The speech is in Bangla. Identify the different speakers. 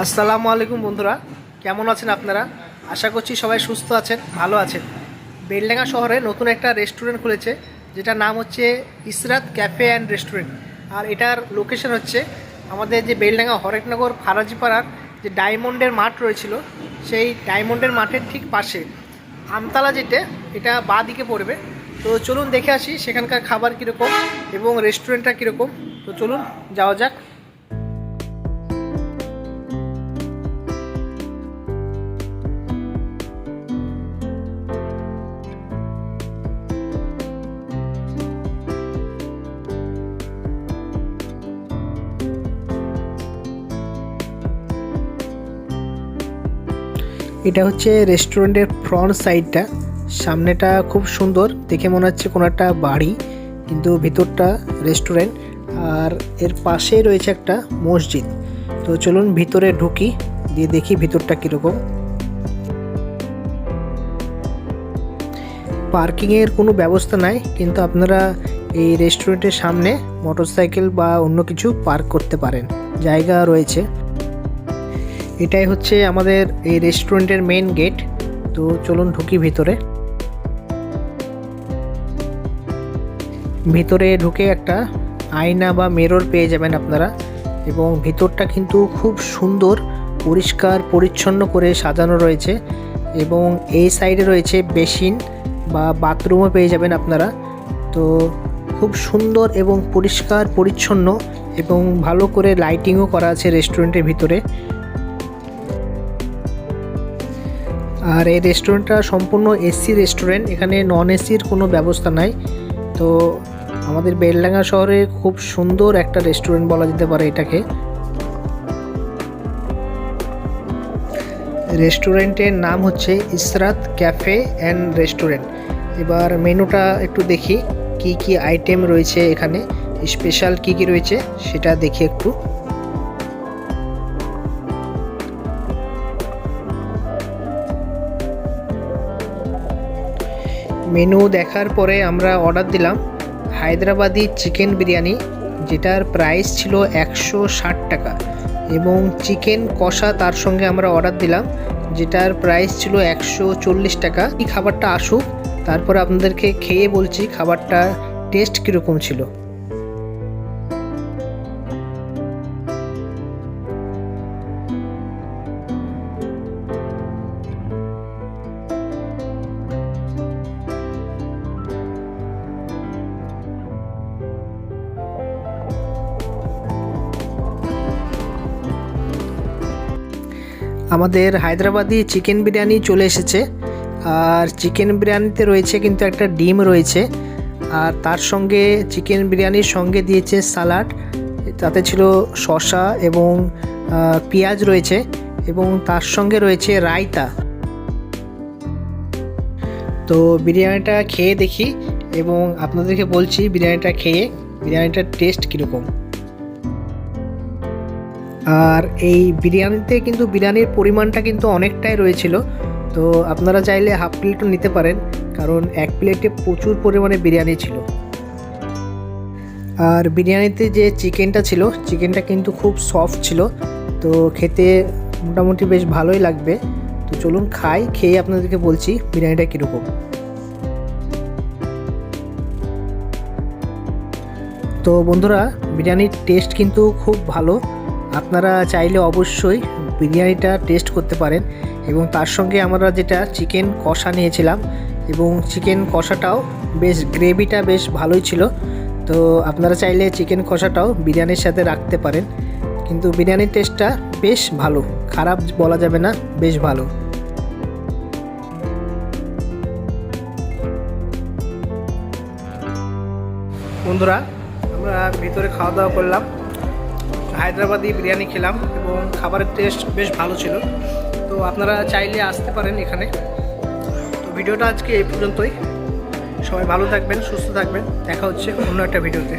Speaker 1: আসসালামু আলাইকুম বন্ধুরা। কেমন আছেন আপনারা? আশা করছি সবাই সুস্থ আছেন, ভালো আছেন। বেলডাঙ্গা শহরে নতুন একটা রেস্টুরেন্ট খুলেছে, যেটার নাম হচ্ছে ইসরাত ক্যাফে অ্যান্ড রেস্টুরেন্ট। আর এটার লোকেশন হচ্ছে আমাদের যে বেলডাঙ্গা হরেকনগর ফারাজিপাড়ার যে ডায়মন্ডের মাঠ রয়েছিল, সেই ডায়মন্ডের মাঠের ঠিক পাশে। আমতলা যেটা এটা বাঁ দিকে পড়বে। তো চলুন দেখে আসি সেখানকার খাবার কীরকম এবং রেস্টুরেন্টটা কীরকম। তো চলুন যাওয়া যাক। এটা হচ্ছে রেস্টুরেন্টের ফ্রন্ট সাইডটা। সামনেটা খুব সুন্দর, দেখে মনে হচ্ছে কোনো একটা বাড়ি, কিন্তু ভিতরটা রেস্টুরেন্ট। আর এর পাশেই রয়েছে একটা মসজিদ। তো চলুন ভিতরে ঢুকি, দিয়ে দেখি ভিতরটা কীরকম। পার্কিংয়ের কোনো ব্যবস্থা নাই, কিন্তু আপনারা এই রেস্টুরেন্টের সামনে মোটরসাইকেল বা অন্য কিছু পার্ক করতে পারেন। জায়গা রয়েছে। এটাই হচ্ছে আমাদের এই রেস্টুরেন্টের মেন গেট তো চলুন ঢুকি ভিতরে। ভিতরে ঢুকে একটা আয়না বা মেরর পেয়ে যাবেন আপনারা। এবং ভিতরটা কিন্তু খুব সুন্দর, পরিষ্কার, পরিচ্ছন্ন করে সাজানো রয়েছে। এবং এই সাইডে রয়েছে বেসিন বা বাথরুমও পেয়ে যাবেন আপনারা। তো খুব সুন্দর এবং পরিষ্কার, পরিচ্ছন্ন এবং ভালো করে লাইটিংও করা আছে রেস্টুরেন্টের ভিতরে। আর এই রেস্টুরেন্টটা সম্পূর্ণ এসি রেস্টুরেন্ট এখানে নন এসির কোনো ব্যবস্থা নাই। তো আমাদের বেলডাঙ্গা শহরে খুব সুন্দর একটা রেস্টুরেন্ট বলা যেতে পারে এটাকে। রেস্টুরেন্টের নাম হচ্ছে ইসরাত ক্যাফে অ্যান্ড রেস্টুরেন্ট এবার মেনুটা একটু দেখি, কি কি আইটেম রয়েছে এখানে স্পেশাল কি কি রয়েছে সেটা দেখি একটু। মেনু দেখার পরে আমরা অর্ডার দিলাম হায়দ্রাবাদি চিকেন বিরিয়ানি, যেটার প্রাইস ছিল একশো ষাট টাকা এবং চিকেন কষা তার সঙ্গে আমরা অর্ডার দিলাম, যেটার প্রাইস ছিল একশো চল্লিশ টাকা। এই খাবারটা আসুক, তারপর আপনাদেরকে খেয়ে বলছি খাবারটা টেস্ট কীরকম ছিল। আমাদের হায়দ্রাবাদি চিকেন বিরিয়ানি চলে এসেছে। আর চিকেন বিরিয়ানিতে রয়েছে কিন্তু একটা ডিম রয়েছে। আর তার সঙ্গে চিকেন বিরিয়ানির সঙ্গে দিয়েছে সালাড। তাতে ছিল শসা এবং পেঁয়াজ রয়েছে এবং তার সঙ্গে রয়েছে রায়তা। তো বিরিয়ানিটা খেয়ে দেখি এবং আপনাদেরকে বলছি বিরিয়ানিটা খেয়ে বিরিয়ানিটার টেস্ট কীরকম। আর এই বিরিয়ানিতে কিন্তু বিরিয়ানির পরিমাণটা কিন্তু অনেকটাই রয়েছিল। তো আপনারা চাইলে হাফ প্লেটও নিতে পারেন, কারণ এক প্লেটে প্রচুর পরিমাণে বিরিয়ানি ছিল। আর বিরিয়ানিতে যে চিকেনটা ছিল, চিকেনটা কিন্তু খুব সফট ছিল। তো খেতে মোটামুটি বেশ ভালোই লাগবে। তো চলুন খাই, খেয়ে আপনাদেরকে বলছি বিরিয়ানিটা কীরকম। তো বন্ধুরা, বিরিয়ানির টেস্ট কিন্তু খুব ভালো। আপনারা চাইলে অবশ্যই বিরিয়ানিটা টেস্ট করতে পারেন এবং তার সঙ্গে আমরা যেটা চিকেন কষা নিয়েছিলাম এবং চিকেন কষাটাও বেশ গ্রেভিটা বেশ ভালোই ছিল। তো আপনারা চাইলে চিকেন কষাটাও বিরিয়ানির সাথে রাখতে পারেন। কিন্তু বিরিয়ানির টেস্টটা বেশ ভালো। খারাপ বলা যাবে না, বেশ ভালো। বন্ধুরা, আমরা ভিতরে খাওয়া দাওয়া করলাম। হায়দ্রাবাদি বিরিয়ানি খেলাম এবং খাবারের টেস্ট বেশ ভালো ছিল। তো আপনারা চাইলে আসতে পারেন এখানে। তো ভিডিওটা আজকে এই পর্যন্তই। সবাই ভালো থাকবেন, সুস্থ থাকবেন। দেখা হচ্ছে অন্য একটা ভিডিওতে।